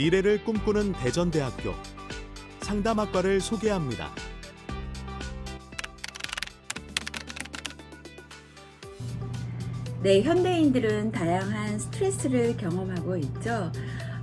미래를 꿈꾸는 대전대학교 상담학과를 소개합니다. 네, 현대인들은 다양한 스트레스를 경험하고 있죠.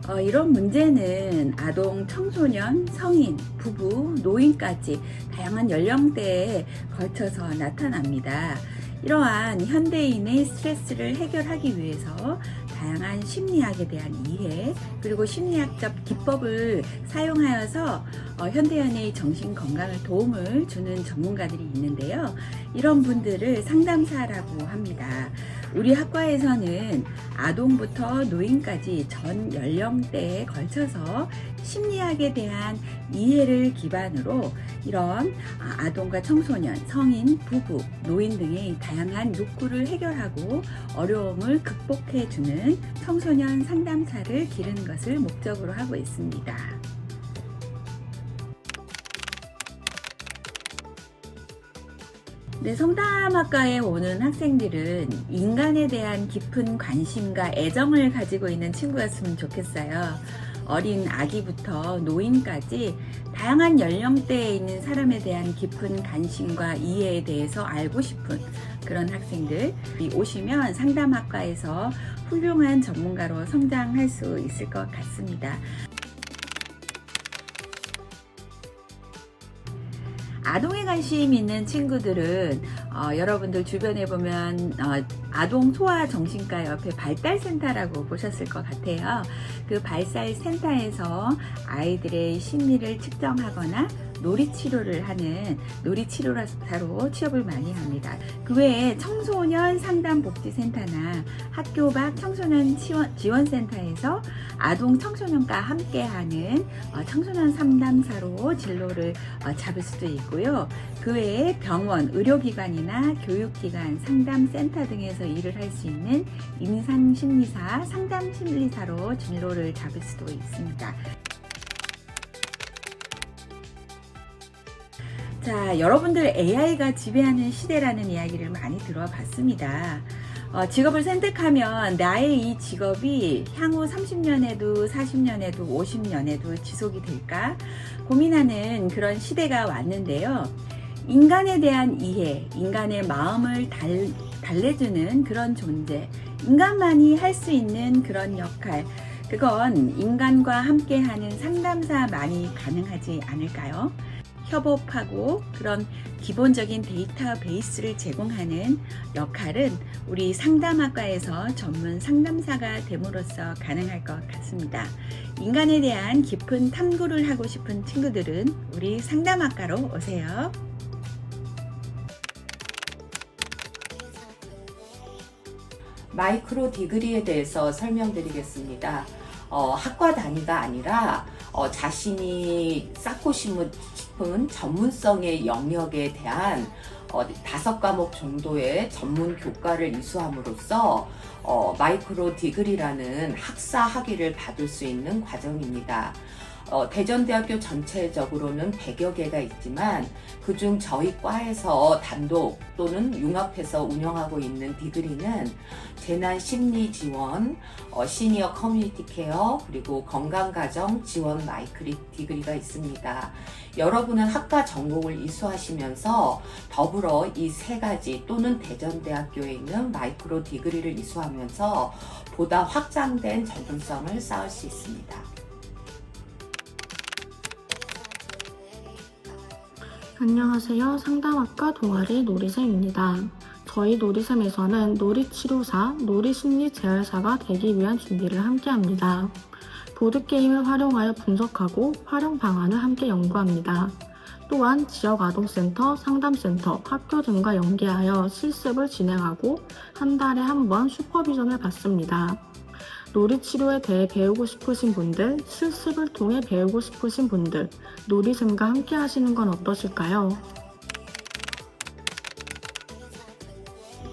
어, 이런 문제는 아동, 청소년, 성인, 부부, 노인까지 다양한 연령대에 걸쳐서 나타납니다. 이러한 현대인의 스트레스를 해결하기 위해서 다양한 심리학에 대한 이해 그리고 심리학적 기법을 사용하여서 어, 현대인의 정신 건강을 도움을 주는 전문가들이 있는데요. 이런 분들을 상담사라고 합니다. 우리 학과에서는 아동부터 노인까지 전 연령대에 걸쳐서 심리학에 대한 이해를 기반으로 이런 아, 아동과 청소년, 성인, 부부, 노인 등의 다양한 욕구를 해결하고 어려움을 극복해주는 청소년 상담사를 기르는 것을 목적으로 하고 있습니다. 네, 성담학과에 오는 학생들은 인간에 대한 깊은 관심과 애정을 가지고 있는 친구였으면 좋겠어요. 어린 아기부터 노인까지 다양한 연령대에 있는 사람에 대한 깊은 관심과 이해에 대해서 알고 싶은 그런 학생들 이 오시면 상담학과에서 훌륭한 전문가로 성장할 수 있을 것 같습니다. 아동에 관심 있는 친구들은 어, 여러분들 주변에 보면 어, 아동 소아 정신과 옆에 발달센터라고 보셨을 것 같아요. 그 발달센터에서 아이들의 심리를 측정하거나 놀이 치료를 하는 놀이 치료사로 취업을 많이 합니다. 그 외에 청소년 상담 복지센터나 학교 밖 청소년 지원, 지원센터에서 아동 청소년과 함께하는 어, 청소년 상담사로 진로를 어, 잡을 수도 있고요. 그 외에 병원, 의료기관이나 교육기관, 상담센터 등에서 일을 할 수 있는 임상심리사, 상담심리사로 진로를 잡을 수도 있습니다. 자, 여러분들 AI가 지배하는 시대라는 이야기를 많이 들어봤습니다. 어, 직업을 선택하면 나의 이 직업이 향후 30년에도 40년에도 50년에도 지속이 될까 고민하는 그런 시대가 왔는데요. 인간에 대한 이해, 인간의 마음을 달, 달래주는 그런 존재, 인간만이 할 수 있는 그런 역할, 그건 인간과 함께하는 상담사만이 가능하지 않을까요? 협업하고 그런 기본적인 데이터베이스를 제공하는 역할은 우리 상담학과에서 전문 상담사가 됨으로써 가능할 것 같습니다. 인간에 대한 깊은 탐구를 하고 싶은 친구들은 우리 상담학과로 오세요. 마이크로 디그리에 대해서 설명드리겠습니다. 어, 학과 단위가 아니라 어, 자신이 쌓고 싶은 전문성의 영역에 대한 어, 다섯 과목 정도의 전문 교과를 이수함으로써 어, 마이크로 디그리라는 학사 학위를 받을 수 있는 과정입니다. 어, 대전대학교 전체적으로는 100여 개가 있지만 그중 저희 과에서 단독 또는 융합해서 운영하고 있는 디그리는 재난 심리 지원, 어, 시니어 커뮤니티 케어, 그리고 건강가정 지원 마이크리 디그리가 있습니다. 여러분은 학과 전공을 이수하시면서 더불어 이 세 가지 또는 대전대학교에 있는 마이크로 디그리를 이수하면서 보다 확장된 전문성을 쌓을 수 있습니다. 안녕하세요. 상담학과 동아리 놀이쌤입니다. 저희 놀이쌤에서는 놀이치료사, 놀이심리재활사가 되기 위한 준비를 함께 합니다. 보드게임을 활용하여 분석하고 활용 방안을 함께 연구합니다. 또한 지역 아동센터, 상담센터, 학교 등과 연계하여 실습을 진행하고 한 달에 한 번 슈퍼비전을 받습니다. 놀이치료에 대해 배우고 싶으신 분들, 실습을 통해 배우고 싶으신 분들, 놀이쌤과 함께 하시는 건 어떠실까요?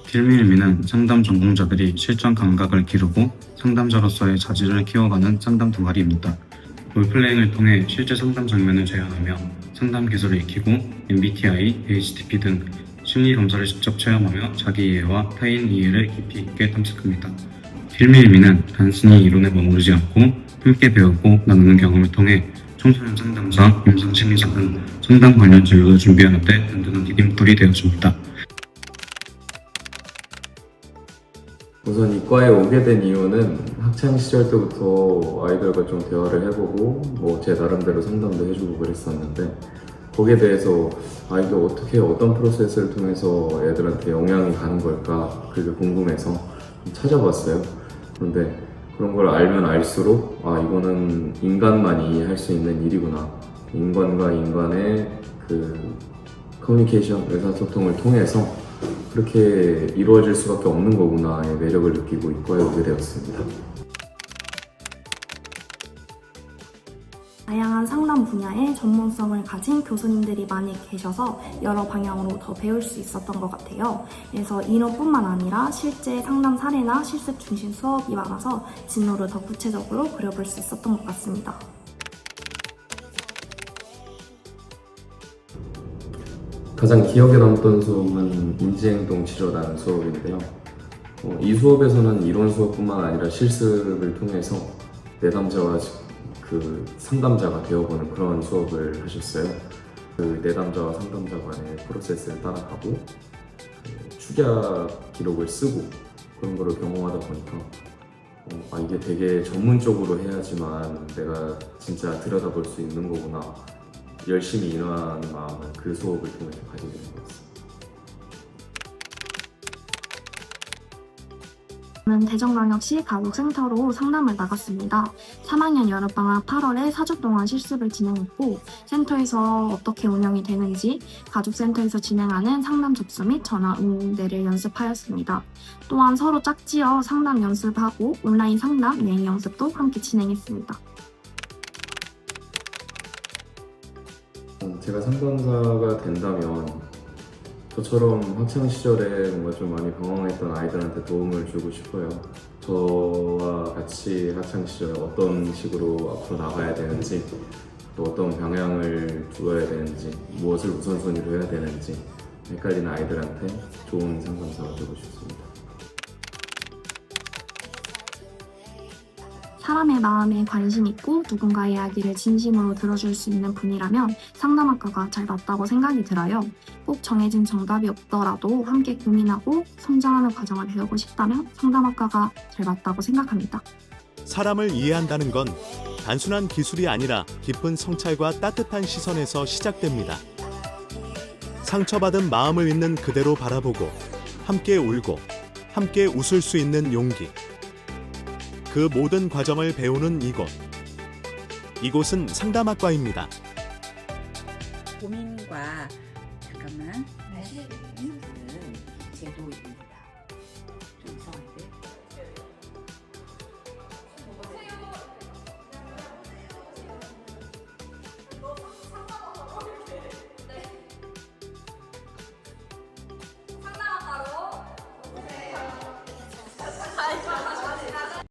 필미일미는 상담 전공자들이 실전 감각을 기르고 상담자로서의 자질을 키워가는 상담 동아리입니다. 롤플레잉을 통해 실제 상담 장면을 재현하며 상담 기술을 익히고 MBTI, HTP 등 심리 검사를 직접 체험하며 자기 이해와 타인 이해를 깊이 있게 탐색합니다. 필미일미는 단순히 이론에 머무르지 않고 함께 배우고 나누는 경험을 통해 청소년 상담사, 임상 심리사 등 상담 관련 진로를 준비하는 데 든든한 디딤돌이 되어줍니다. 우선 이과에 오게 된 이유는 학창 시절 때부터 아이들과 좀 대화를 해보고 뭐 제 나름대로 상담도 해주고 그랬었는데 거기에 대해서 아 이게 어떻게 어떤 프로세스를 통해서 애들한테 영향이 가는 걸까 그게 궁금해서 좀 찾아봤어요. 그런데 그런 걸 알면 알수록 아 이거는 인간만이 할 수 있는 일이구나. 인간과 인간의 그 커뮤니케이션 의사소통을 통해서 그렇게 이루어질 수밖에 없는 거구나의 매력을 느끼고 이과에 오게 되었습니다. 다양한 상담 분야의 전문성을 가진 교수님들이 많이 계셔서 여러 방향으로 더 배울 수 있었던 것 같아요. 그래서 인원뿐만 아니라 실제 상담 사례나 실습 중심 수업이 많아서 진로를 더 구체적으로 그려볼 수 있었던 것 같습니다. 가장 기억에 남던 수업은 인지행동 치료라는 수업인데요. 어, 이 수업에서는 이론 수업뿐만 아니라 실습을 통해서 내담자와 그 상담자가 되어보는 그런 수업을 하셨어요. 그 내담자와 상담자 간의 프로세스를 따라가고 그 축약 기록을 쓰고 그런 거를 경험하다 보니까 어, 아 이게 되게 전문적으로 해야지만 내가 진짜 들여다볼 수 있는 거구나 열심히 일하는 마음을 그 수업을 통해서 가지게 된것 같습 저는 대전광역시 가족센터로 상담을 나갔습니다. 3학년 여름방학 8월에 4주 동안 실습을 진행했고 센터에서 어떻게 운영이 되는지 가족센터에서 진행하는 상담 접수 및 전화 응대를 연습하였습니다. 또한 서로 짝지어 상담 연습하고 온라인 상담 예행 연습도 함께 진행했습니다. 어, 제가 상담사가 된다면 저처럼 학창 시절에 뭔가 좀 많이 방황했던 아이들한테 도움을 주고 싶어요. 저와 같이 학창 시절에 어떤 식으로 앞으로 나가야 되는지, 또 어떤 방향을 두어야 되는지, 무엇을 우선순위로 해야 되는지 헷갈리는 아이들한테 좋은 상담사가 되고 싶습니다. 사람의 마음에 관심 있고 누군가의 이야기를 진심으로 들어줄 수 있는 분이라면 상담학과가 잘 맞다고 생각이 들어요. 꼭 정해진 정답이 없더라도 함께 고민하고 성장하는 과정을 배우고 싶다면 상담학과가 잘 맞다고 생각합니다. 사람을 이해한다는 건 단순한 기술이 아니라 깊은 성찰과 따뜻한 시선에서 시작됩니다. 상처받은 마음을 있는 그대로 바라보고 함께 울고 함께 웃을 수 있는 용기. 그 모든 과정을 배우는 이곳. 이곳은 상담학과입니다. 고민과 잠깐만 는 제도입니다.